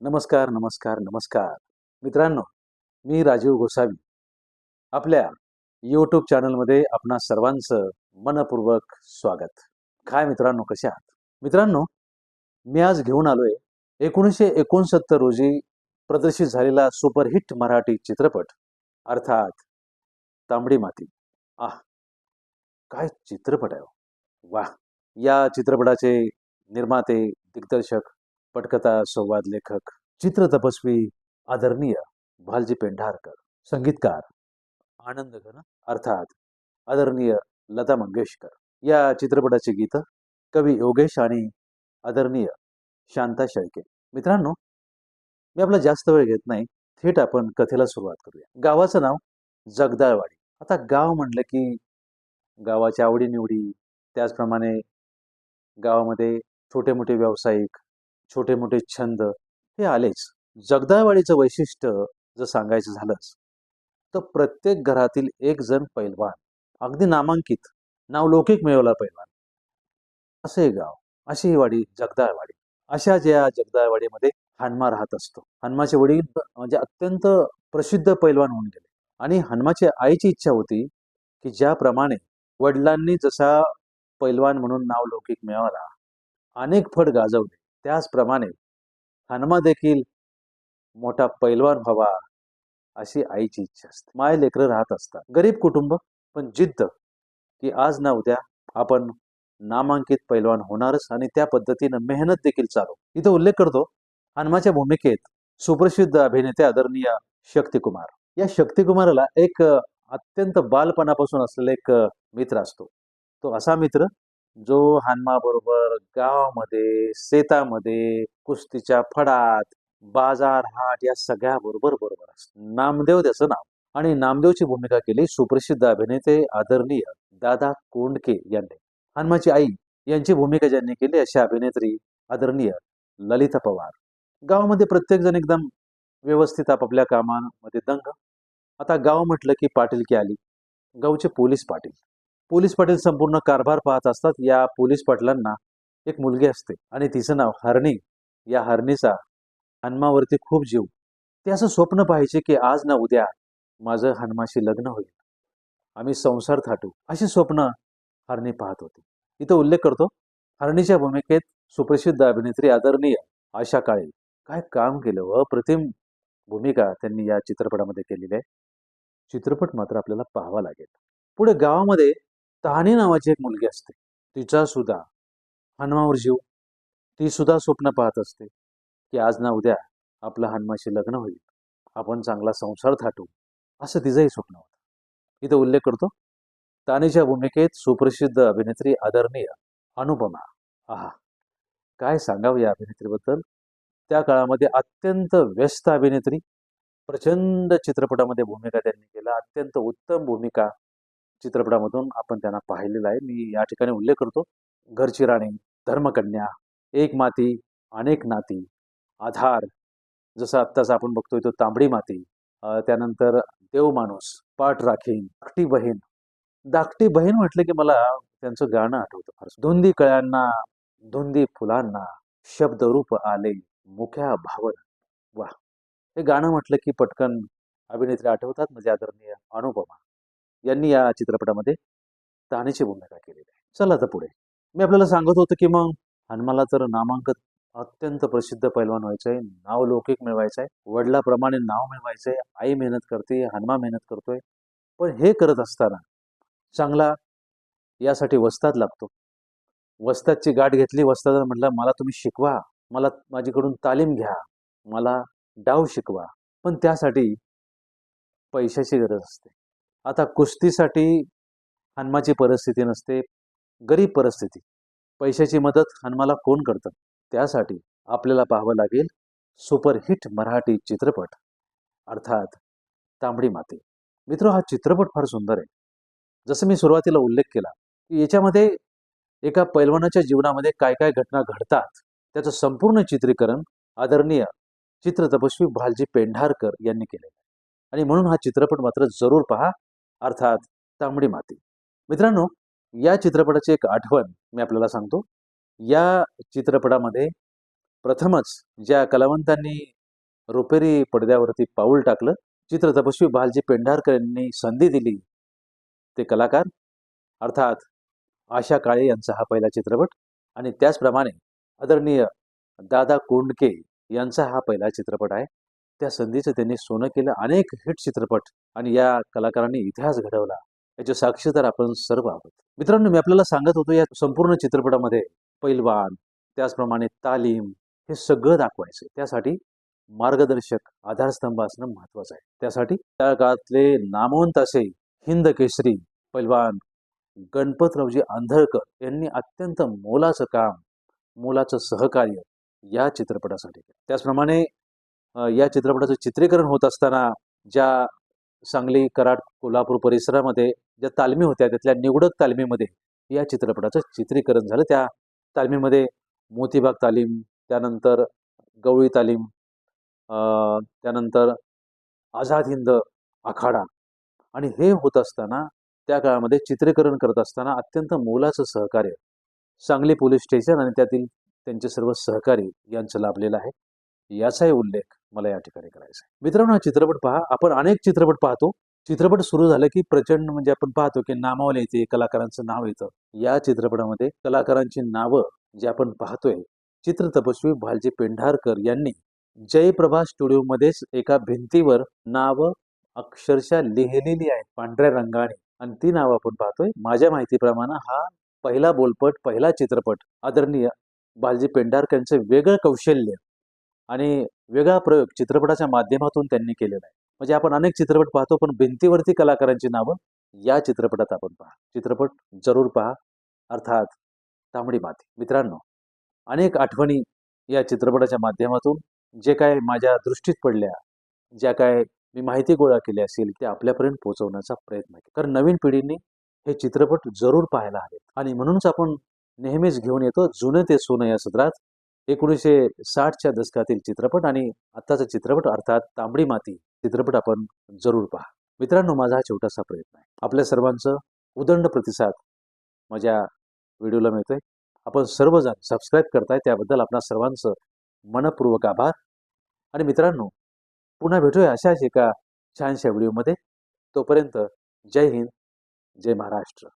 नमस्कार नमस्कार नमस्कार. मित्रांनो मी राजीव गोसावी. आपल्या यूट्यूब चॅनलमध्ये आपणा सर्वांचं मनपूर्वक स्वागत. काय मित्रांनो कसे आहात? मित्रांनो मी आज घेऊन आलोय एकोणीसशे एकोणसत्तर रोजी प्रदर्शित झालेला सुपरहिट मराठी चित्रपट अर्थात तांबडी माती. आह काय चित्रपट आहे हो. वा या चित्रपटाचे निर्माते दिग्दर्शक पटकथा संवाद लेखक चित्र तपस्वी आदरणीय भालजी पेंढारकर संगीतकार आनंद घन अर्थात आदरणीय लता मंगेशकर. या चित्रपटाचे गीत कवी योगेश आणि आदरणीय शांता शेळके मित्रांनो मी आपला जास्त वेळ घेत नाही. थेट आपण कथेला सुरुवात करूया. गावाचं नाव जगदाळवाडी. आता गाव म्हटलं की गावाच्या आवडीनिवडी त्याचप्रमाणे गावामध्ये छोटे मोठे व्यावसायिक छोटे मोठे छंद हे आलेच. जगदाळवाडीचं वैशिष्ट्य जर सांगायचं झालंच तर प्रत्येक घरातील एक जण पैलवान अगदी नामांकित नावलौकिक मिळवला पैलवान. असे गाव अशी ही वाडी जगदाळवाडी. अशा ज्या जगदाळवाडीमध्ये हनुमा राहत असतो. हनुमाचे वडील म्हणजे अत्यंत प्रसिद्ध पैलवान होऊन गेले. आणि हनुमाच्या आईची इच्छा होती की ज्याप्रमाणे वडिलांनी जसा पैलवान म्हणून नावलौकिक मिळवला अनेक फड गाजवले. त्याचप्रमाणे हनुमा देखील मोठा पैलवान व्हावा अशी आईची इच्छा असते. माय लेकरं राहत असतात. गरीब कुटुंब पण जिद्द की आज ना उद्या आपण नामांकित पैलवान होणारच आणि त्या पद्धतीनं मेहनत देखील चालू. इथं उल्लेख करतो हनुमाच्या भूमिकेत सुप्रसिद्ध अभिनेते आदरणीय शक्तिकुमार. या शक्तिकुमाराला एक अत्यंत बालपणापासून असलेला एक मित्र असतो. तो असा मित्र जो हनुमाबरोबर गावामध्ये शेतामध्ये कुस्तीच्या फडात बाजार हाट या सगळ्या बरोबर बरोबर असतो. नामदेव त्याचं नाव. आणि नामदेवची भूमिका केली सुप्रसिद्ध अभिनेते आदरणीय दादा कोंडके यांनी. हनुमाची आई यांची भूमिका ज्यांनी केली अशा अभिनेत्री आदरणीय ललिता पवार. गावामध्ये प्रत्येक जण एकदम व्यवस्थित आपापल्या कामामध्ये दंग. आता गाव म्हटलं की पाटीलकी आली. गावचे पोलीस पाटील. पोलीस पाटील संपूर्ण कारभार पाहत असतात. या पोलीस पाटलांना एक मुलगी असते आणि तिचं नाव हरणी. या हरणीचा हनुमावरती खूप जीव. ते असं स्वप्न पाहायचे की आज ना उद्या माझं हनुमाशी लग्न होईल. आम्ही संसार थाटू. अशी स्वप्न हरणी पाहत होती. इथं उल्लेख करतो हरणीच्या भूमिकेत सुप्रसिद्ध अभिनेत्री आदरणीय आशा काळे काय काम केलं अप्रतिम भूमिका त्यांनी या चित्रपटामध्ये केलेली आहे. चित्रपट मात्र आपल्याला पाहावा लागेल. पुढे गावामध्ये तहानी नावाची एक मुलगी असते. तिचा सुद्धा हनुमावर जीव. ती सुद्धा स्वप्न पाहत असते की आज ना उद्या आपलं हनुमाशी लग्न होईल. आपण चांगला संसार थाटू. असं तिचंही स्वप्न होतं. इथं उल्लेख करतो. तानीच्या भूमिकेत सुप्रसिद्ध अभिनेत्री आदरणीय अनुपमा. आहा काय सांगावं या अभिनेत्रीबद्दल? त्या काळामध्ये अत्यंत व्यस्त अभिनेत्री. प्रचंड चित्रपटामध्ये भूमिका त्यांनी केल्या अत्यंत उत्तम भूमिका चित्रपटामधून आपण त्यांना पाहिलेलं आहे. मी या ठिकाणी उल्लेख करतो घरची राणी धर्मकन्या एक माती अनेक नाती आधार जसं आत्ताच आपण बघतोय तो तांबडी माती त्यानंतर देव माणूस पाठ राखीन धाकटी बहीण. धाकटी बहीण म्हटलं की मला त्यांचं गाणं आठवतं फार धुंदी कळ्यांना धुंदी फुलांना शब्दरूप आले मुख्या भावन. वा हे गाणं म्हटलं की पटकन अभिनेत्री आठवतात म्हणजे आदरणीय अनुपमा. यांनी या चित्रपटामध्ये तानीची भूमिका केलेली आहे. चला आता पुढे. मी आपल्याला सांगत होतो की मग हनुमाला तर नामांकन अत्यंत प्रसिद्ध पैलवान व्हायचं आहे. नाव लौकिक मिळवायचं आहे. वडिलाप्रमाणे नाव मिळवायचं आहे. आई मेहनत करते हनुमा मेहनत करतोय. पण हे करत असताना चांगला यासाठी वस्ताद लागतो. वस्तादची गाठ घेतली. वस्तादानं म्हटलं मला तुम्ही शिकवा. मला माझ्याकडून तालीम घ्या. मला डाव शिकवा. पण त्यासाठी पैशाची गरज असते. आता कुस्तीसाठी हनुमाची परिस्थिती नसते गरीब परिस्थिती. पैशाची मदत हनुमाला कोण करतं? त्यासाठी आपल्याला पाहावं लागेल सुपरहिट मराठी चित्रपट. अर्थात तांबडी माती. मित्र हा चित्रपट फार सुंदर आहे. जसं मी सुरुवातीला उल्लेख केला की याच्यामध्ये एका पैलवानाच्या जीवनामध्ये काय काय घटना घडतात त्याचं संपूर्ण चित्रीकरण आदरणीय चित्रतपस्वी भालजी पेंढारकर यांनी केलेलं आहे. आणि म्हणून हा चित्रपट मात्र जरूर पहा अर्थात तांबडी माती. मित्रांनो या चित्रपटाची एक आठवण मी आपल्याला सांगतो. या चित्रपटामध्ये प्रथमच ज्या कलावंतांनी रुपेरी पडद्यावरती पाऊल टाकलं चित्र तपस्वी बालजी पेंढारकर यांनी संधी दिली ते कलाकार. अर्थात आशा काळे यांचा हा पहिला चित्रपट आणि त्याचप्रमाणे आदरणीय दादा कोंडके यांचा हा पहिला चित्रपट आहे. त्या संधीचं त्यांनी सोनं केलं अनेक हिट चित्रपट आणि या कलाकारांनी इतिहास घडवला. याचे साक्षीदार आपण सर्व आहोत. मित्रांनो मी आपल्याला सांगत होतो या संपूर्ण चित्रपटामध्ये पैलवान त्याचप्रमाणे तालीम हे सगळं दाखवायचं. त्यासाठी मार्गदर्शक आधारस्तंभ असणं महत्वाचं आहे. त्यासाठी त्या काळातले नामवंत असे हिंद केसरी पैलवान गणपतरावजी आंधळकर यांनी अत्यंत मोलाचं काम मोलाचं सहकार्य या चित्रपटासाठी त्याचप्रमाणे या चित्रपटाचं चित्रीकरण होत असताना ज्या सांगली कराड कोल्हापूर परिसरामध्ये ज्या तालमी होत्या त्यातल्या निवडक तालमीमध्ये या चित्रपटाचं चित्रीकरण झालं. त्या तालमीमध्ये मोतीबाग तालीम त्यानंतर गवळी तालीम त्यानंतर आझाद हिंद आखाडा आणि हे होत असताना त्या काळामध्ये चित्रीकरण करत असताना अत्यंत मोलाचं सहकार्य सांगली पोलीस स्टेशन आणि त्यातील त्यांचे सर्व सहकारी यांचं लाभलेलं आहे. याचाही उल्लेख मला या ठिकाणी करायचं मित्रांनो हा चित्रपट पहा. आपण अनेक चित्रपट पाहतो. चित्रपट सुरू झालं की प्रचंड म्हणजे आपण पाहतो की नामावले येते कलाकारांचं नाव येतं या चित्रपटामध्ये कलाकारांची नावं जी आपण पाहतोय चित्र तपस्वी भालजी पेंढारकर यांनी जयप्रभा स्टुडिओमध्येच एका भिंतीवर नावं अक्षरशः लिहिलेली आहेत पांढऱ्या रंगाने. आणि ती नावं आपण पाहतोय. माझ्या माहितीप्रमाणे हा पहिला बोलपट पहिला चित्रपट आदरणीय बालजी पेंढारकर यांचं वेगळं कौशल्य आणि वेगळा प्रयोग चित्रपटाच्या माध्यमातून त्यांनी केलेला आहे. म्हणजे आपण अनेक चित्रपट पाहतो पण भिंतीवरती कलाकारांची नावं या चित्रपटात आपण पहा. चित्रपट जरूर पहा. अर्थात तांबडी माती. मित्रांनो अनेक आठवणी या चित्रपटाच्या माध्यमातून जे काय माझ्या दृष्टीत पडल्या ज्या काय मी माहिती गोळा केली असेल ते आपल्यापर्यंत पोहोचवण्याचा प्रयत्न केला. कारण नवीन पिढींनी हे चित्रपट जरूर पाहायला हवेत. आणि म्हणूनच आपण नेहमीच घेऊन येतो जुने ते सोनं या सत्रात एकोणीसशे साठच्या दशकातील चित्रपट आणि आत्ताचा चित्रपट अर्थात तांबडी माती चित्रपट आपण जरूर पहा. मित्रांनो माझा हा छोटासा प्रयत्न आहे. आपल्या सर्वांचं उदंड प्रतिसाद माझ्या व्हिडिओला मिळतोय. आपण सर्वजण सबस्क्राईब करताय त्याबद्दल आपणा सर्वांचं मनपूर्वक आभार. आणि मित्रांनो पुन्हा भेटूया अशाच एका छानशा व्हिडिओमध्ये. तोपर्यंत जय हिंद जय महाराष्ट्र.